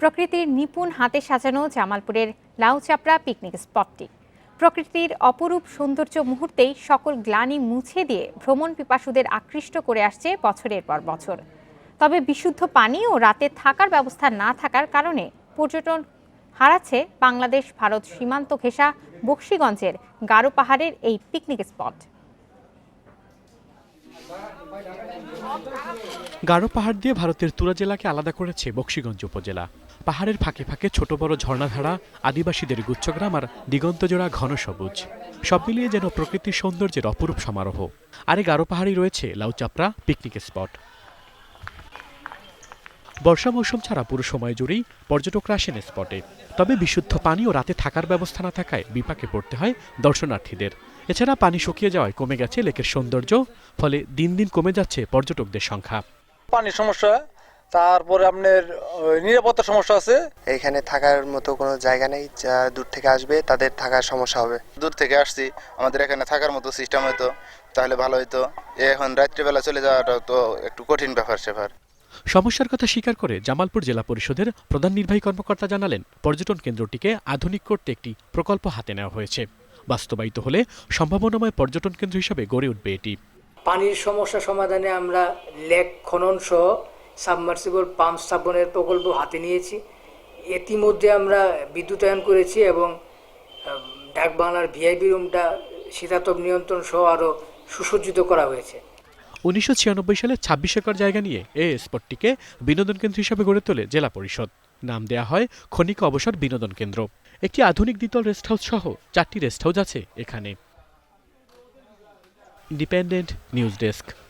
প্রকৃতির নিপুণ হাতে সাজানো জামালপুরের লাউচাপড়া পিকনিক স্পটটি প্রকৃতির অপরূপ সৌন্দর্য মুহূর্তেই সকল গ্লানি মুছে দিয়ে ভ্রমণ পিপাসুদের আকৃষ্ট করে আসছে বছরের পর বছর। তবে বিশুদ্ধ পানি ও রাতে থাকার ব্যবস্থা না থাকার কারণে পর্যটন হারাচ্ছে বাংলাদেশ ভারত সীমান্ত ঘেঁষা বক্সিগঞ্জের গারো পাহাড়ের এই পিকনিক স্পট গারো পাহাড় দিয়ে ভারতের তুরা জেলাকে আলাদা করেছে বক্সিগঞ্জ উপজেলা। পাহাড়ের ফাঁকে ফাঁকে ছোট বড় ঝর্ণাধারা, আদিবাসীদের গুচ্ছগ্রাম আর দিগন্তজোড়া ঘন সবুজ। সব মিলিয়ে যেন প্রকৃতির সৌন্দর্যের অপরূপ সমারোহ। আরে গারো পাহাড়ি রয়েছে লাউচাপড়া পিকনিক স্পট বর্ষা মৌসুম ছাড়া পুরো সময় জুড়েই পর্যটকরা আসেন স্পটে তবে বিশুদ্ধ পানি ও রাতে থাকার ব্যবস্থা না থাকায় বিপাকে পড়তে হয় দর্শনার্থীদের। এছাড়া পানি শুকিয়ে যাওয়ায় কমে গেছে লেকের সৌন্দর্য ফলে দিন দিন কমে যাচ্ছে পর্যটকদের সংখ্যা। পানির সমস্যা তারপরে আপনার ওই নিরাপত্তার সমস্যা আছে? এখানে থাকার মতো কোনো জায়গা নেই যা দূর থেকে আসবে তাদের থাকার সমস্যা হবে। দূর থেকে আসছি আমাদের এখানে থাকার মতো সিস্টেম হতো তাহলে ভালো হতো এ এখন রাত্রিবেলা চলে যাওয়াটা তো একটু কঠিন ব্যাপার সেপার। সমস্যার কথা স্বীকার করে জামালপুর জেলা পরিষদের প্রধান নির্বাহী কর্মকর্তা জানালেন পর্যটন কেন্দ্রটিকে আধুনিক করতে একটি প্রকল্প হাতে নেওয়া হয়েছে। বাস্তবায়িত হলে সম্ভাবনাময় পর্যটন কেন্দ্র হিসেবে গড়ে উঠবে এটি। পানির সমস্যা সমাধানে আমরা লেক খনন সহ সাবমার্সিবল পাম্প স্থাপনের প্রকল্প হাতে নিয়েছি। ইতিমধ্যে আমরা বিদ্যুতায়ন করেছি এবং আহ, ডাক বাংলার ভিআইপি রুমটা শীতাতপ নিয়ন্ত্রণ সহ আরও সুসজ্জিত করা হয়েছে। উনিশশো ছিয়ানব্বই সালে ছাব্বিশ একর জায়গা নিয়ে এ স্পটটিকে বিনোদন কেন্দ্র হিসেবে গড়ে তোলে জেলা পরিষদ। নাম দেয়া হয় খনিক অবসর বিনোদন কেন্দ্র। একটি আধুনিক দ্বিতল রেস্ট হাউস সহ চারটি রেস্ট হাউস আছে এখানে। Independent news desk.